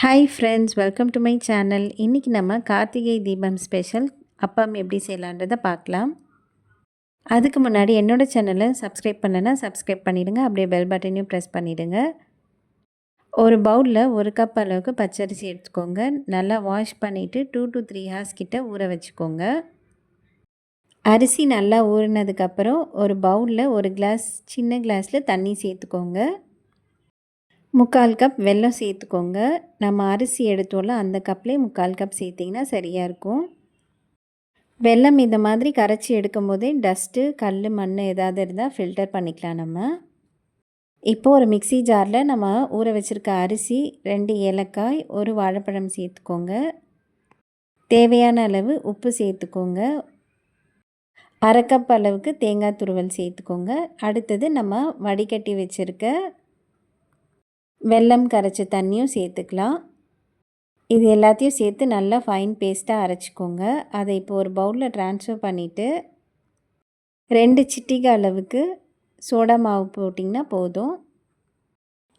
Hi friends welcome to my channel இன்றைக்கி நம்ம Karthigai Deepam special அப்பம் எப்படி செய்யலான்றதை பார்க்கலாம். அதுக்கு முன்னாடி என்னோடய சேனலை சப்ஸ்கிரைப் பண்ணேன்னா சப்ஸ்கிரைப் பண்ணிவிடுங்க அப்படியே பெல் பட்டனையும் ப்ரெஸ் பண்ணிவிடுங்க ஒரு பவுலில் ஒரு கப் அளவுக்கு பச்சரிசி எடுத்துக்கோங்க. நல்லா வாஷ் பண்ணிவிட்டு டூ டு த்ரீ ஹார்ஸ் கிட்ட ஊற வச்சுக்கோங்க. அரிசி நல்லா ஊறினதுக்கப்புறம் ஒரு பவுலில் ஒரு கிளாஸ் சின்ன கிளாஸில் தண்ணி சேர்த்துக்கோங்க. முக்கால் கப் வெல்லம் சேர்த்துக்கோங்க. நம்ம அரிசி எடுத்தோம்ல அந்த கப்லேயே முக்கால் கப் சேர்த்திங்கன்னா சரியாக இருக்கும். வெல்லம் இந்த மாதிரி கரைச்சி எடுக்கும் போதே டஸ்ட்டு கல் மண் ஏதாவது இருந்தால் ஃபில்டர் பண்ணிக்கலாம் நம்ம. இப்போது ஒரு மிக்சி ஜாரில் நம்ம ஊற வச்சுருக்க அரிசி ரெண்டு ஏலக்காய் ஒரு வாழைப்பழம் சேர்த்துக்கோங்க. தேவையான அளவு உப்பு சேர்த்துக்கோங்க. அரைக்கப் அளவுக்கு தேங்காய் துருவல் சேர்த்துக்கோங்க. அடுத்தது நம்ம வடிகட்டி வச்சுருக்க வெல்லம் கரைச்ச தண்ணியும் சேர்த்துக்கலாம். இது எல்லாத்தையும் சேர்த்து நல்லா ஃபைன் பேஸ்ட்டாக அரைச்சிக்கோங்க. அதை இப்போ ஒரு பவுலில் ட்ரான்ஸ்ஃபர் பண்ணிவிட்டு ரெண்டு சிட்டிகை அளவுக்கு சோடா மாவு போட்டிங்கன்னா போதும்.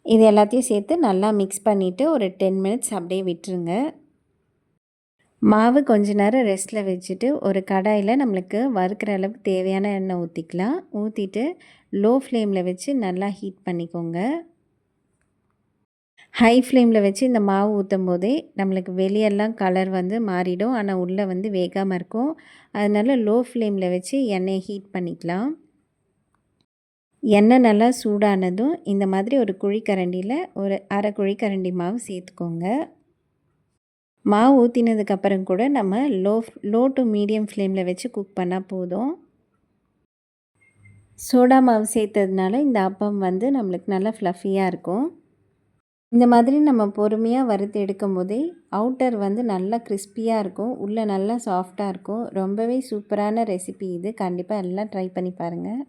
இது எல்லாத்தையும் சேர்த்து நல்லா மிக்ஸ் பண்ணிவிட்டு ஒரு டென் மினிட்ஸ் அப்படியே விட்டுருங்க. மாவு கொஞ்ச நேரம் ரெஸ்ட்டில் வச்சுட்டு ஒரு கடாயில் நம்மளுக்கு வறுக்கிற அளவுக்கு தேவையான எண்ணெய் ஊற்றிக்கலாம் ஊற்றிட்டு லோ ஃப்ளேமில் வச்சு நல்லா ஹீட் பண்ணிக்கோங்க. ஹை ஃப்ளேமில் வச்சு இந்த மாவு ஊற்றும் போதே நம்மளுக்கு வெளியெல்லாம் கலர் வந்து மாறிடும். ஆனால் உள்ளே வந்து வேகாமல் இருக்கும். அதனால் லோ ஃப்ளேமில் வச்சு எண்ணெயை ஹீட் பண்ணிக்கலாம். எண்ணெய் நல்லா சூடானதும் இந்த மாதிரி ஒரு குழிக்கரண்டியில் ஒரு அரை குழிக்கரண்டி மாவு சேர்த்துக்கோங்க. மாவு ஊற்றினதுக்கப்புறம் கூட நம்ம லோ லோ டு மீடியம் ஃப்ளேமில் வச்சு குக் பண்ணால் போதும். சோடா மாவு சேர்த்ததுனால இந்த அப்பம் வந்து நம்மளுக்கு நல்லா ஃப்ளஃபியாக இருக்கும். இந்த மாதிரி நம்ம பொறுமையாக வறுத்து எடுக்கும் போதே அவுட்டர் வந்து நல்லா கிறிஸ்பியாக இருக்கும். உள்ளே நல்லா சாஃப்டாக இருக்கும். ரொம்பவே சூப்பரான ரெசிபி இது. கண்டிப்பாக எல்லாம் ட்ரை பண்ணி பாருங்கள்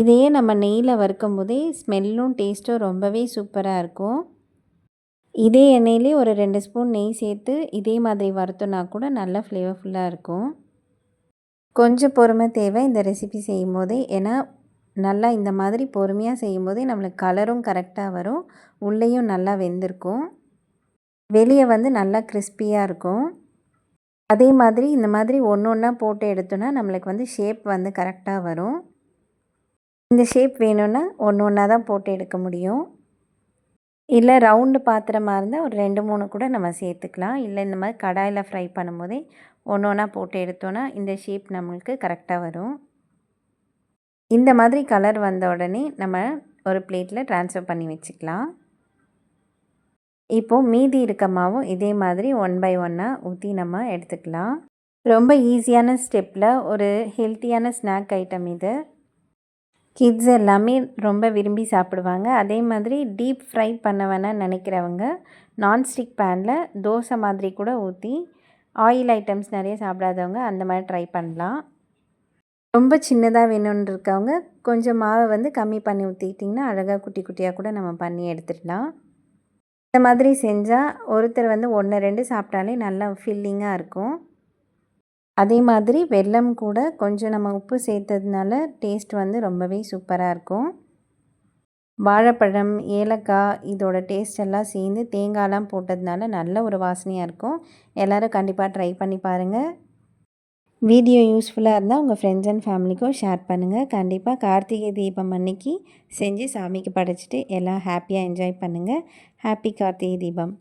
இதையே நம்ம நெய்யில் வறுக்கும் போதே ஸ்மெல்லும் டேஸ்ட்டும் ரொம்பவே சூப்பராக இருக்கும். இதே எண்ணெயிலே ஒரு ரெண்டு ஸ்பூன் நெய் சேர்த்து இதே மாதிரி வறுத்தோன்னா கூட நல்லா ஃப்ளேவர்ஃபுல்லாக இருக்கும். கொஞ்சம் பொறுமை தேவை இந்த ரெசிபி செய்யும் போதே ஏன்னா நல்லா இந்த மாதிரி பொறுமையாக செய்யும்போதே நம்மளுக்கு கலரும் கரெக்டாக வரும். உள்ளேயும் நல்லா வெந்திருக்கும். வெளியே வந்து நல்லா கிறிஸ்பியாக இருக்கும். அதே மாதிரி இந்த மாதிரி ஒன்று ஒன்றா போட்டு எடுத்தோன்னா நம்மளுக்கு வந்து ஷேப் வந்து கரெக்டாக வரும். இந்த ஷேப் வேணும்னா ஒன்று ஒன்றா தான் போட்டு எடுக்க முடியும். இல்லை ரவுண்டு பாத்திரமாக இருந்தால் ஒரு ரெண்டு மூணு கூட நம்ம சேர்த்துக்கலாம். இல்லை இந்த மாதிரி கடாயில் ஃப்ரை பண்ணும்போதே ஒன்று ஒன்றா போட்டு எடுத்தோன்னா இந்த ஷேப் நம்மளுக்கு கரெக்டாக வரும். இந்த மாதிரி கலர் வந்த உடனே நம்ம ஒரு பிளேட்டில் ட்ரான்ஸ்ஃபர் பண்ணி வச்சுக்கலாம். இப்போது மீதி இருக்க மாவும் இதே மாதிரி ஒன் பை ஒன்னாக ஊற்றி நம்ம எடுத்துக்கலாம். ரொம்ப ஈஸியான ஸ்டெப்பில் ஒரு ஹெல்த்தியான ஸ்நாக் ஐட்டம் இது. கிட்ஸ் எல்லாமே ரொம்ப விரும்பி சாப்பிடுவாங்க. அதே மாதிரி டீப் ஃப்ரை பண்ண வேணால் நினைக்கிறவங்க நான்ஸ்டிக் பேனில் தோசை மாதிரி கூட ஊற்றி ஆயில் ஐட்டம்ஸ் நிறைய சாப்பிடாதவங்க அந்த மாதிரி ட்ரை பண்ணலாம். ரொம்ப சின்னதாக வேணும்னு இருக்கவங்க கொஞ்சம் மாவை வந்து கம்மி பண்ணி ஊற்றிக்கிட்டிங்கன்னா அழகாக குட்டி குட்டியாக கூட நம்ம பண்ணி எடுத்துடலாம். இந்த மாதிரி செஞ்சால் ஒருத்தர் வந்து ஒன்று ரெண்டு சாப்பிட்டாலே நல்லா ஃபில்லிங்காக இருக்கும். அதே மாதிரி வெல்லம் கூட கொஞ்சம் நம்ம உப்பு சேர்த்ததுனால டேஸ்ட் வந்து ரொம்பவே சூப்பராக இருக்கும். வாழைப்பழம் ஏலக்காய் இதோட டேஸ்ட் எல்லாம் சேர்ந்து தேங்காயெலாம் போட்டதுனால நல்ல ஒரு வாசனையாக இருக்கும். எல்லோரும் கண்டிப்பாக ட்ரை பண்ணி பாருங்கள் வீடியோ யூஸ்ஃபுல்லாக இருந்தால் உங்கள் ஃப்ரெண்ட்ஸ் அண்ட் ஃபேமிலிக்கும் ஷேர் பண்ணுங்கள் கண்டிப்பாக கார்த்திகை தீபம் அன்னைக்கு செஞ்சு சாமிக்கு படைச்சிட்டு எல்லாம் ஹாப்பியாக என்ஜாய் பண்ணுங்கள் ஹாப்பி கார்த்திகை தீபம்.